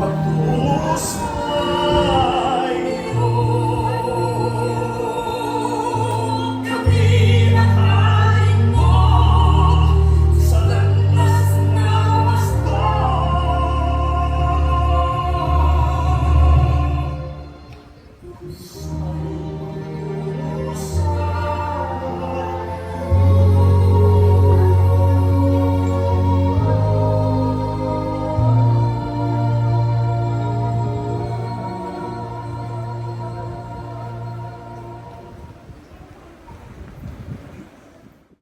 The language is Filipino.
Pagtungo sa